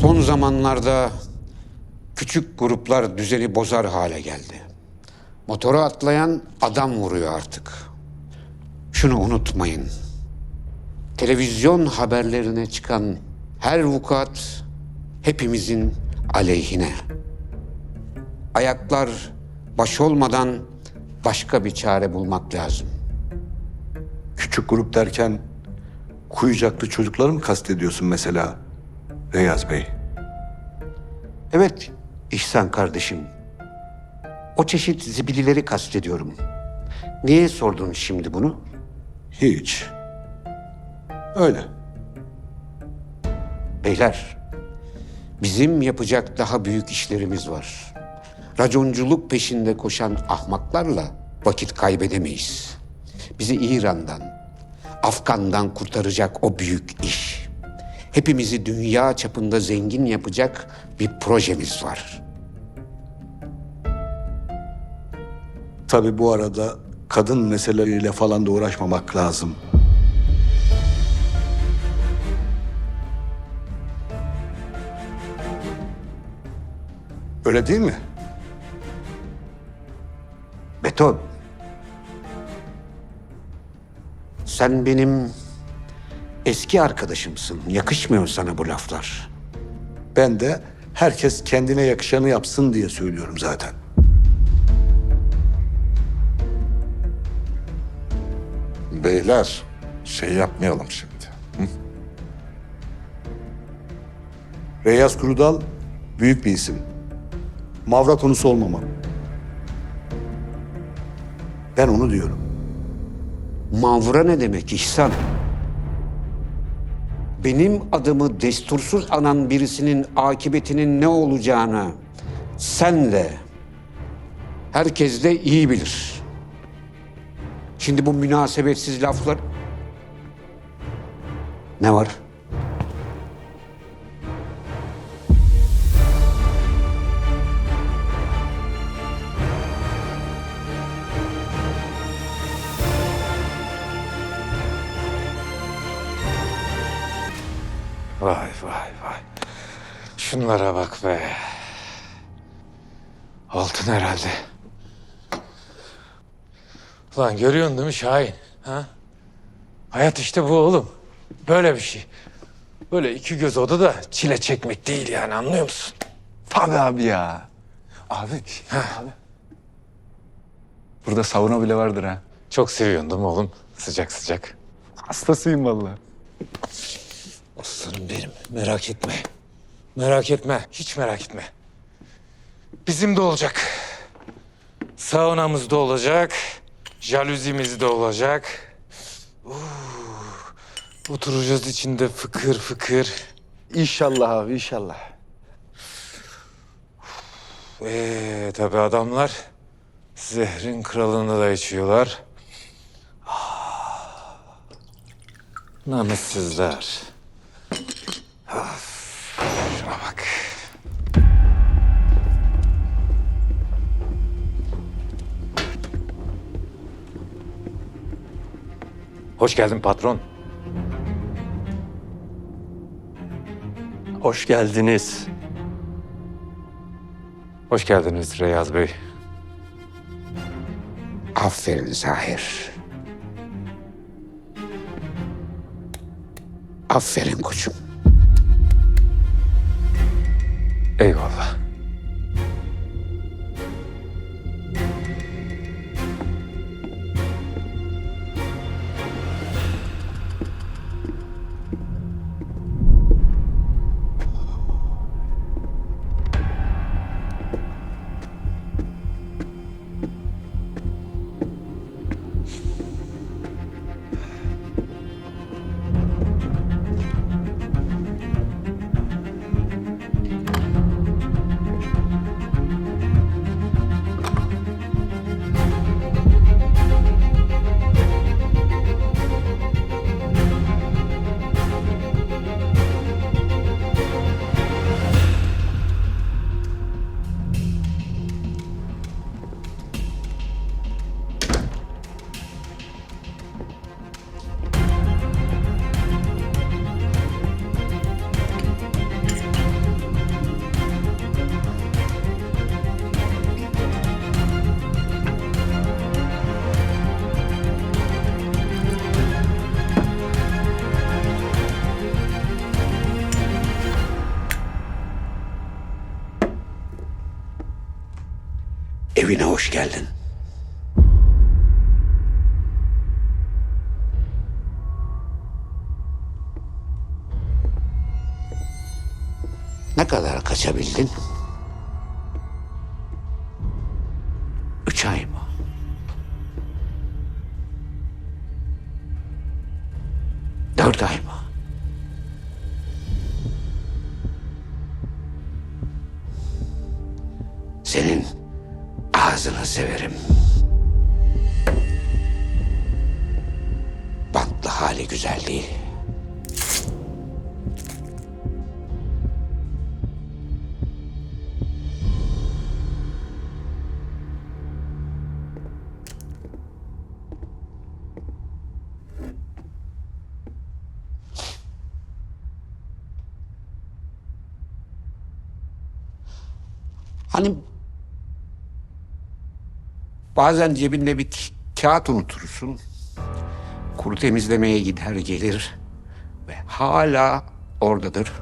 Son zamanlarda küçük gruplar düzeni bozar hale geldi. Motora atlayan adam vuruyor artık. Şunu unutmayın. Televizyon haberlerine çıkan her vukuat hepimizin aleyhine. Ayaklar baş olmadan başka bir çare bulmak lazım. Küçük grup derken kuyucaklı çocukları mı kastediyorsun mesela Reyaz Bey? Evet İhsan kardeşim. O çeşit zibilileri kastediyorum. Niye sordun şimdi bunu? Hiç. Öyle. Beyler, bizim yapacak daha büyük işlerimiz var. Raconculuk peşinde koşan ahmaklarla vakit kaybedemeyiz. Bizi İran'dan, Afgan'dan kurtaracak o büyük iş. Hepimizi dünya çapında zengin yapacak bir projemiz var. Tabii bu arada kadın meseleleriyle falan da uğraşmamak lazım. Öyle değil mi? Beton. Sen benim eski arkadaşımsın. Yakışmıyor sana bu laflar. Ben de herkes kendine yakışanı yapsın diye söylüyorum zaten. Beyler şey yapmayalım şimdi. Reyaz Kurudal büyük bir isim. Mavra konusu olmamalı. Ben onu diyorum. Mavra ne demek İhsan? Benim adımı destursuz anan birisinin akıbetinin ne olacağını sen de herkes de iyi bilir. Şimdi bu münasebetsiz laflar... Ne var? Şunlara bak be. Altın herhalde. Ulan görüyorsun değil mi Şahin? Ha? Hayat işte bu oğlum. Böyle bir şey. Böyle iki göz odada çile çekmek değil yani anlıyor musun? Tabii abi ya. Abi. abi. Burada sauna bile vardır ha. Çok seviyorsun değil mi oğlum? Sıcak sıcak. Hastasıyım vallahi. Aslanım benim. Merak etme. Merak etme. Hiç merak etme. Bizim de olacak. Saunamız da olacak. Jalüzimiz de olacak. Uu, oturacağız içinde fıkır fıkır. İnşallah abi inşallah. Ee, tabii adamlar zehrin kralını da içiyorlar. Ah, Namussuzlar. Of, Hoş geldin patron. Hoş geldiniz. Hoş geldiniz Reyaz Bey. Aferin Zahir. Aferin koçum. Eyvallah. Geldin. Ne kadar kaçabildin? Hani bazen cebinde bir kağıt unutursun. Kuru temizlemeye gider gelir ve hala oradadır.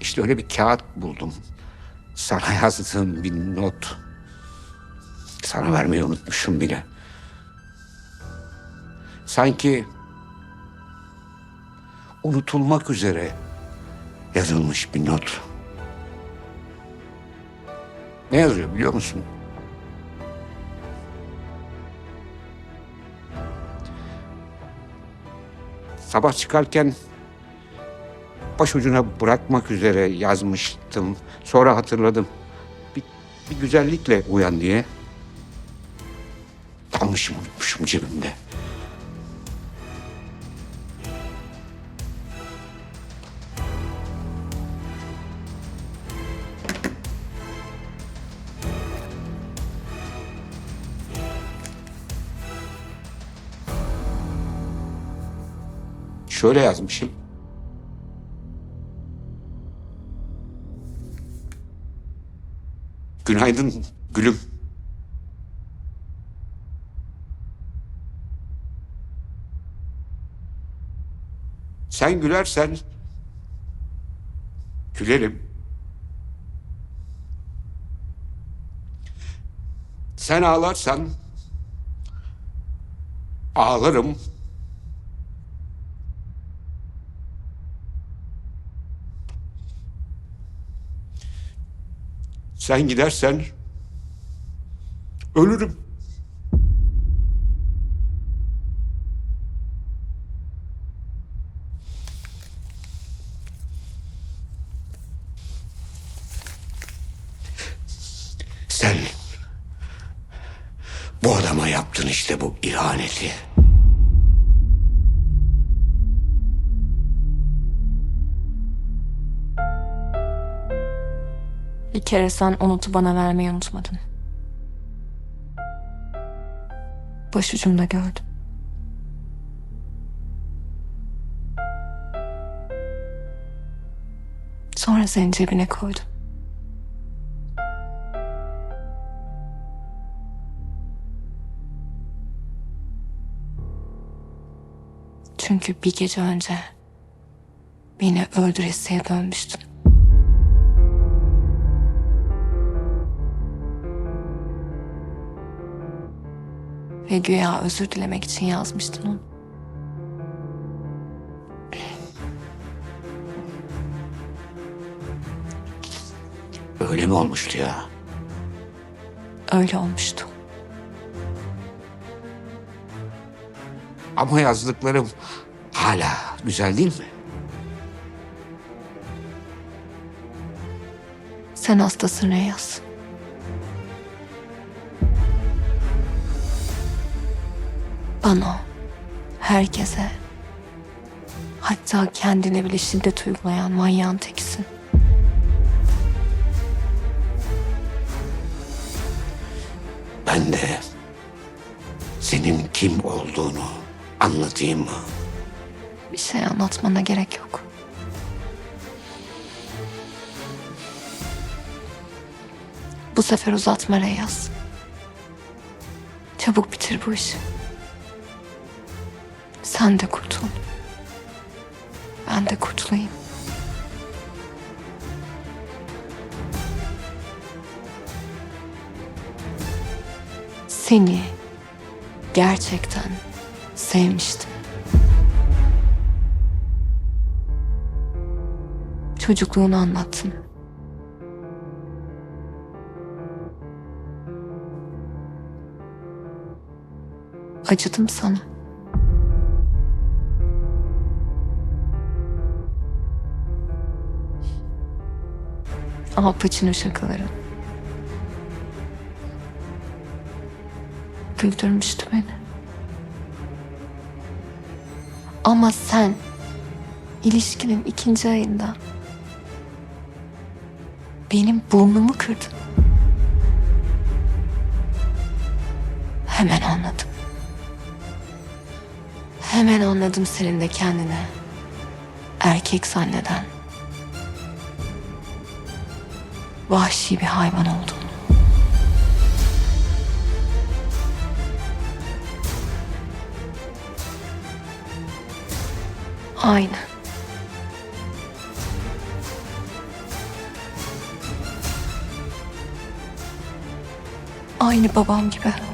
İşte öyle bir kağıt buldum. Sana yazdığım bir not. Sana vermeyi unutmuşum bile. Sanki unutulmak üzere yazılmış bir not. Ne yazıyor biliyor musun? Sabah çıkarken başucuna bırakmak üzere yazmıştım. Sonra hatırladım. Bir, bir güzellikle uyan diye. Dalmışım unutmuşum cebimde. Şöyle yazmışım. Günaydın gülüm. Sen gülersen gülerim. Sen ağlarsan ağlarım. Sen gidersen ölürüm. Sen bu adama yaptın işte bu ihaneti. Bir kere sen o notu bana vermeyi unutmadın. Başucumda gördüm. Sonra senin cebine koydum. Çünkü bir gece önce beni öldüresiye dönmüştün. Ve güya özür dilemek için yazmıştın onu. Öyle mi olmuştu ya? Öyle olmuştu. Ama yazdıklarım hala güzel değil mi? Sen hastasın Reyaz. Bana, herkese, hatta kendine bile şiddet uygulayan manyağın tekisin. Ben de senin kim olduğunu anlatayım mı? Bir şey anlatmana gerek yok. Bu sefer uzatma Reyaz. Çabuk bitir bu işi. Sen de kurtul. Ben de kurtulayım. Seni gerçekten sevmiştim. Çocukluğunu anlattın. Acıdım sana. Al Pacino şakaları. Güldürmüştü beni. Ama sen ilişkinin ikinci ayında benim burnumu kırdın. Hemen anladım. Hemen anladım senin de kendine erkek zanneden vahşi bir hayvan olduğunu. Aynı. Aynı babam gibi.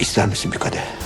İster misin bir kadeh?